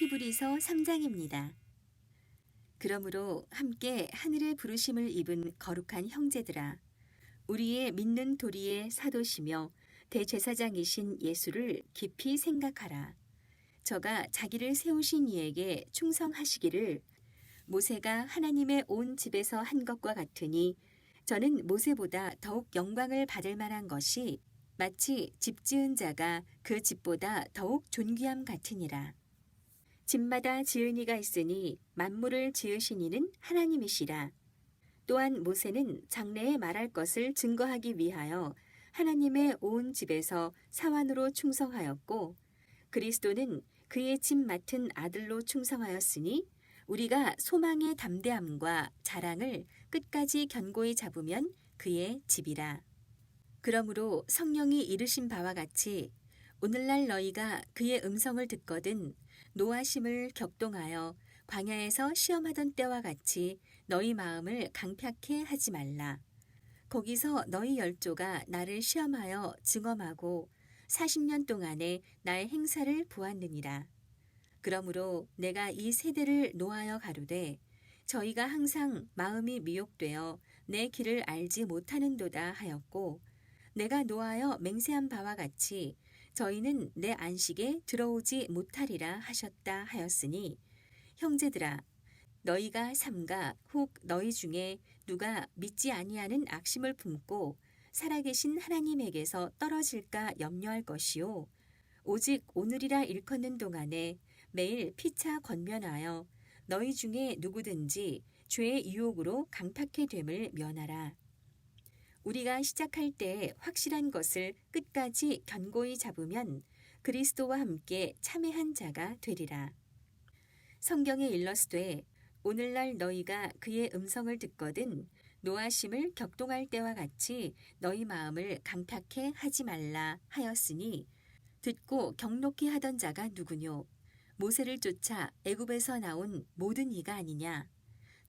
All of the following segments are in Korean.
히브리서 3장입니다. 그러므로 함께 하늘의 부르심을 입은 거룩한 형제들아 우리의 믿는 도리의 사도시며 대제사장이신 예수를 깊이 생각하라. 저가 자기를 세우신 이에게 충성하시기를 모세가 하나님의 온 집에서 한 것과 같으니 저는 모세보다 더욱 영광을 받을 만한 것이 마치 집 지은 자가 그 집보다 더욱 존귀함 같으니라. 집마다 지은 이가 있으니 만물을 지으신 이는 하나님이시라. 또한 모세는 장래에 말할 것을 증거하기 위하여 하나님의 온 집에서 사환으로 충성하였고 그리스도는 그의 집 맡은 아들로 충성하였으니 우리가 소망의 담대함과 자랑을 끝까지 견고히 잡으면 그의 집이라. 그러므로 성령이 이르신 바와 같이 오늘날 너희가 그의 음성을 듣거든 노하심을 격동하여 광야에서 시험하던 때와 같이 너희 마음을 강팍해 하지 말라. 거기서 너희 열조가 나를 시험하여 증언하고 40년 동안에 나의 행사를 보았느니라. 그러므로 내가 이 세대를 노하여 가로되 저희가 항상 마음이 미혹되어 내 길을 알지 못하는도다 하였고 내가 노하여 맹세한 바와 같이 저희는 내 안식에 들어오지 못하리라 하셨다 하였으니 형제들아 너희가 삼가 혹 너희 중에 누가 믿지 아니하는 악심을 품고 살아계신 하나님에게서 떨어질까 염려할 것이요 오직 오늘이라 일컫는 동안에 매일 피차 건면하여 너희 중에 누구든지 죄의 유혹으로 강팍해 됨을 면하라. 우리가 시작할 때 확실한 것을 끝까지 견고히 잡으면 그리스도와 함께 참회한 자가 되리라. 성경에 일러스되 오늘날 너희가 그의 음성을 듣거든 노하심을 격동할 때와 같이 너희 마음을 강팍해 하지 말라 하였으니 듣고 경록히 하던 자가 누구뇨 모세를 쫓아 애굽에서 나온 모든 이가 아니냐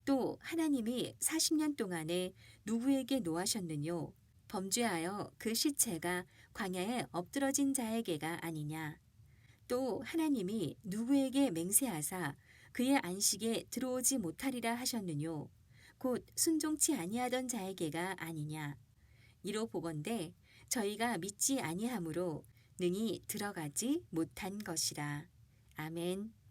또 하나님이 40년 동안에 누구에게 노하셨느뇨? 범죄하여 그 시체가 광야에 엎드러진 자에게가 아니냐? 또 하나님이 누구에게 맹세하사 그의 안식에 들어오지 못하리라 하셨느뇨? 곧 순종치 아니하던 자에게가 아니냐? 이로 보건대 저희가 믿지 아니하므로 능히 들어가지 못한 것이라. 아멘.